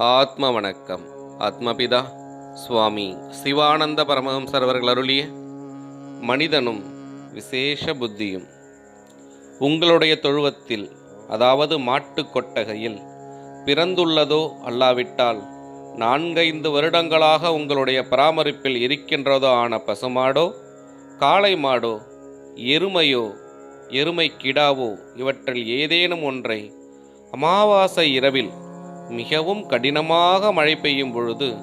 ஆத்ம வணக்கம் ஆத்மபிதா சுவாமி சிவானந்த பரமஹம்சர் அவர்கள் அருளிய மனிதனும் விசேஷ புத்தியும். உங்களுடைய தொழுவத்தில் அதாவது மாட்டு கொட்டகையில் பிறந்துள்ளதோ அல்லாவிட்டால் நான்கைந்து வருடங்களாக உங்களுடைய பராமரிப்பில் இருக்கின்றதோ ஆன பசுமாடோ காளை மாடோ எருமையோ எருமை கிடாவோ இவற்றில் ஏதேனும் ஒன்றை அமாவாசை இரவில் மிகவும் கடினமாக மழை பெய்யும் பொழுது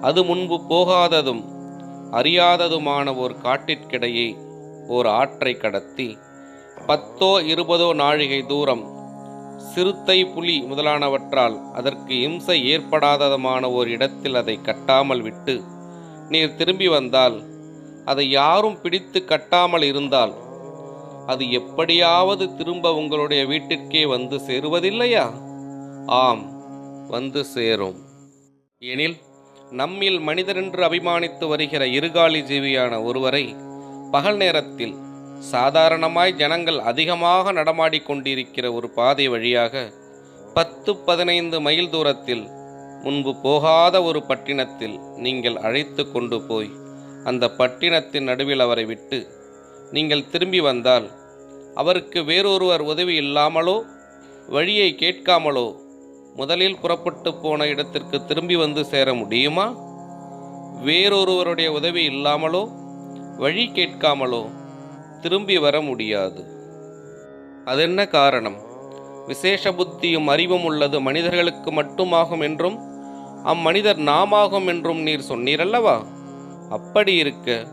அது முன்பு போகாததும் அறியாததுமான ஒரு காட்டிற்கிடையே ஓர் ஆற்றை கடத்தி பத்தோ இருபதோ நாழிகை தூரம் சிறுத்தை புலி முதலானவற்றால் அதற்கு இம்சை ஏற்படாததுமான ஓர் இடத்தில் அதை கட்டாமல் விட்டு நீர் திரும்பி வந்தால் அதை யாரும் பிடித்து கட்டாமல் இருந்தால் அது எப்படியாவது திரும்ப உங்களுடைய வீட்டிற்கே வந்து சேருவதில்லையா? ஆம். வந்து சேரும். எனில் நம்மில் மனிதரென்று அபிமானித்து வருகிற இருகாலி ஜீவியான ஒருவரை பகல் நேரத்தில் சாதாரணமாய் ஜனங்கள் அதிகமாக நடமாடிக்கொண்டிருக்கிற ஒரு பாதை வழியாக பத்து பதினைந்து மைல் தூரத்தில் முன்பு போகாத ஒரு பட்டினத்தில் நீங்கள் அழைத்து கொண்டு போய் அந்த பட்டினத்தின் நடுவில் அவரை விட்டு நீங்கள் திரும்பி வந்தால் அவருக்கு வேறொருவர் உதவி இல்லாமலோ வழியை கேட்காமலோ முதலில் புறப்பட்டு போன இடத்திற்கு திரும்பி வந்து சேர முடியுமா? வேறொருவருடைய உதவி இல்லாமலோ வழி கேட்காமலோ திரும்பி வர முடியாது. அதென்ன காரணம்? விசேஷ புத்தியும் அறிவும் உள்ளது மனிதர்களுக்கு மட்டுமாகும் என்றும் அம்மனிதர் நாமாகும் என்றும் நீர் சொன்னீரல்லவா? அப்படி இருக்க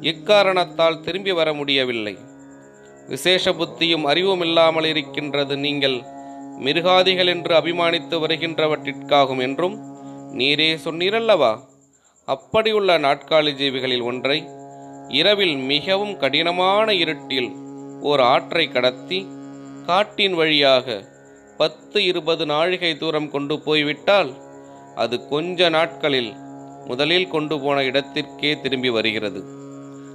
இக்காரணத்தால் திரும்பி வர முடியவில்லை? விசேஷ புத்தியும் அறிவும் இல்லாமல் இருக்கின்றது நீங்கள் மிருகாதிகள் என்று அபிமானித்து வருகின்றவற்றிற்காகும் என்றும் நீரே சொன்னீரல்லவா? அப்படியுள்ள நாட்காலி ஜீவிகளில் ஒன்றை இரவில் மிகவும் கடினமான இருட்டில் ஓர் ஆற்றை கடத்தி காட்டின் வழியாக பத்து இருபது நாழிகை தூரம் கொண்டு போய்விட்டால் அது கொஞ்ச நாட்களில் முதலில் கொண்டு போன இடத்திற்கே திரும்பி வருகிறது.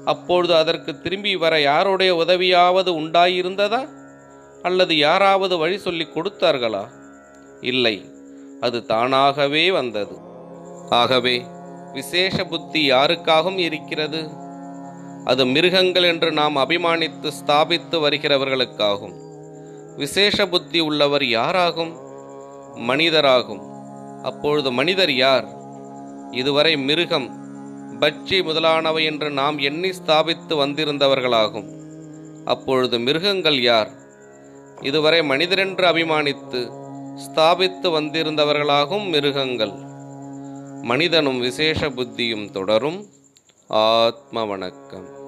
அப்பொழுது அதற்கு திரும்பி வர யாருடைய உதவியாவது உண்டாயிருந்ததா? அல்லது யாராவது வழி சொல்லி கொடுத்தார்களா? இல்லை அது தானாகவே வந்தது. ஆகவே விசேஷ புத்தி யாருக்காகவும் இருக்கிறது? அது மிருகங்கள் என்று நாம் அபிமானித்து ஸ்தாபித்து வருகிறவர்களுக்காகும். விசேஷ புத்தி உள்ளவர் யாராகும்? மனிதராகும். அப்பொழுது மனிதர் யார்? இதுவரை மிருகம் பட்சி முதலானவை என்று நாம் எண்ணி ஸ்தாபித்து வந்திருந்தவர்களாகும். அப்பொழுது மிருகங்கள் யார்? இதுவரை மனிதரென்று அபிமானித்து ஸ்தாபித்து வந்திருந்தவர்களாகும் மிருகங்கள். மனிதனும் விசேஷ புத்தியும் தொடரும். ஆத்ம வணக்கம்.